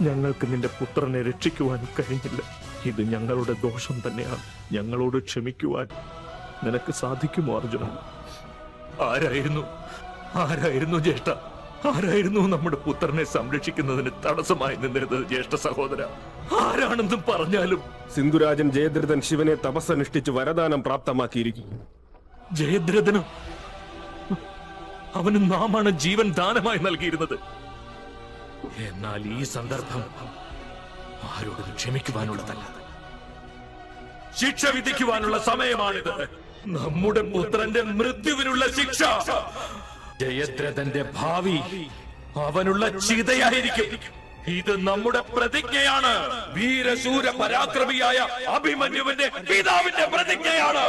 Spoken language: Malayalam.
ഞങ്ങൾക്ക് നിന്റെ പുത്രനെ രക്ഷിക്കുവാൻ കഴിഞ്ഞില്ല. ഇത് ഞങ്ങളുടെ ദോഷം തന്നെയാണ്. ഞങ്ങളോട് ക്ഷമിക്കുവാൻ നിനക്ക് സാധിക്കുമോ അർജുന? ആരായിരുന്നു? ആരായിരുന്നു ജ്യേഷ്ഠ? ആരായിരുന്നു നമ്മുടെ പുത്രനെ സംരക്ഷിക്കുന്നതിന് തടസ്സമായി നിന്നിരുന്നത് ജ്യേഷ്ഠ സഹോദര? ആരാണെന്നും പറഞ്ഞാലും. സിന്ധുരാജൻ ജയദ്രഥൻ ശിവനെ തപസ്സനുഷ്ഠിച്ച് വരദാനം പ്രാപ്തമാക്കിയിരിക്കും ജയദ്രഥനും അവന് നാമാണ് ജീവൻ ദാനമായി നൽകിയിരുന്നത്. എന്നാൽ ഈ സന്ദർഭം ആരോടും ക്ഷമിക്കുവാനുള്ളതല്ല. ശിക്ഷ വിധിക്കുവാനുള്ള സമയമാണിത്. നമ്മുടെ പുത്രന്റെ മൃത്യുവിനുള്ള ശിക്ഷ. ജയദ്രഥന്റെ ഭാവി അവനുള്ള ചിതയായിരിക്കും. ഇത് നമ്മുടെ പ്രതിജ്ഞയാണ്. വീരശൂര പരാക്രമിയായ അഭിമന്യുവിന്റെ പിതാവിന്റെ പ്രതിജ്ഞയാണ്.